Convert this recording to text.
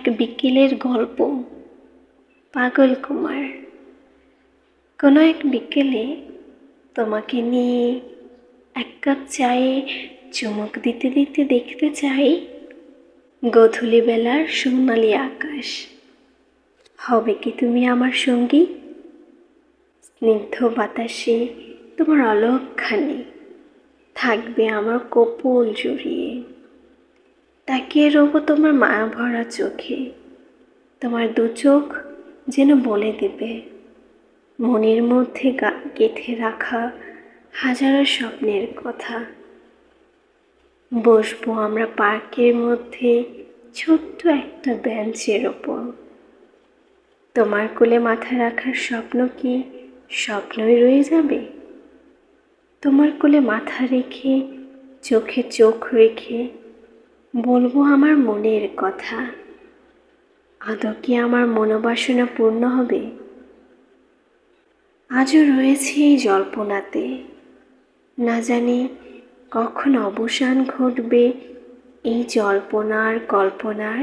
এক বিকেলের গল্প। পাগল কুমার, কোনো এক বিকেলে তোমাকে নিয়ে এক কাপ চায়ে চুমুক দিতে দিতে দেখতে চাই গধূলি বেলার সোনালি আকাশ। হবে কি তুমি আমার সঙ্গী? স্নিগ্ধ বাতাসে তোমার অলক্ষানে থাকবে আমার কপোল জড়িয়ে। তাকিয়ে রবো তোমার মায়া ভরা চোখে। তোমার দু চোখ যেন বলে দেবে। মনের মধ্যে গেঁথে রাখা হাজারো স্বপ্নের কথা। বসবো আমরা পার্কের মধ্যে ছোট্ট একটা বেঞ্চের ওপর। তোমার কোলে মাথা রাখার স্বপ্ন কি স্বপ্নই রয়ে যাবে? তোমার কোলে মাথা রেখে, চোখে চোখ রেখে বলব আমার মনের কথা। আদৌ কি আমার মনোবাসনা পূর্ণ হবে? আজও রয়েছে এই জল্পনাতে। না জানি কখন অবসান ঘটবে এই জল্পনার কল্পনার।